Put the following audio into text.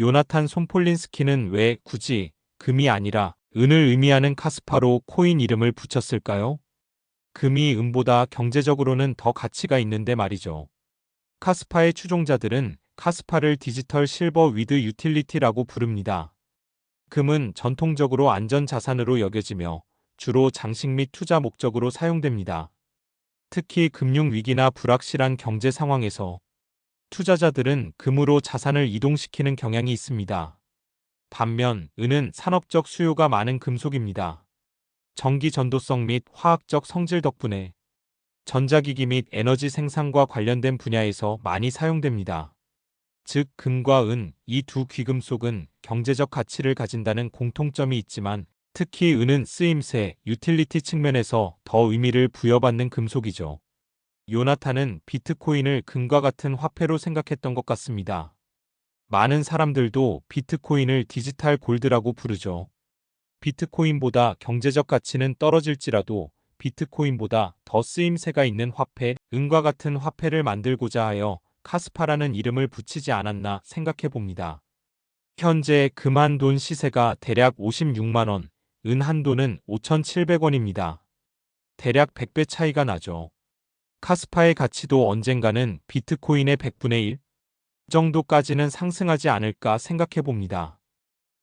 요나탄 솜폴린스키는 왜 굳이 금이 아니라 은을 의미하는 카스파로 코인 이름을 붙였을까요? 금이 은보다 경제적으로는 더 가치가 있는데 말이죠. 카스파의 추종자들은 카스파를 디지털 실버 위드 유틸리티라고 부릅니다. 금은 전통적으로 안전 자산으로 여겨지며 주로 장식 및 투자 목적으로 사용됩니다. 특히 금융 위기나 불확실한 경제 상황에서 투자자들은 금으로 자산을 이동시키는 경향이 있습니다. 반면 은은 산업적 수요가 많은 금속입니다. 전기 전도성 및 화학적 성질 덕분에 전자기기 및 에너지 생산과 관련된 분야에서 많이 사용됩니다. 즉, 금과 은, 이 두 귀금속은 경제적 가치를 가진다는 공통점이 있지만 특히 은은 쓰임새, 유틸리티 측면에서 더 의미를 부여받는 금속이죠. 요나탄은 비트코인을 금과 같은 화폐로 생각했던 것 같습니다. 많은 사람들도 비트코인을 디지털 골드라고 부르죠. 비트코인보다 경제적 가치는 떨어질지라도 비트코인보다 더 쓰임새가 있는 화폐, 은과 같은 화폐를 만들고자 하여 카스파라는 이름을 붙이지 않았나 생각해 봅니다. 현재 금한돈 시세가 대략 56만원, 은 한 돈은 5,700원입니다. 대략 100배 차이가 나죠. 카스파의 가치도 언젠가는 비트코인의 100분의 1 정도까지는 상승하지 않을까 생각해 봅니다.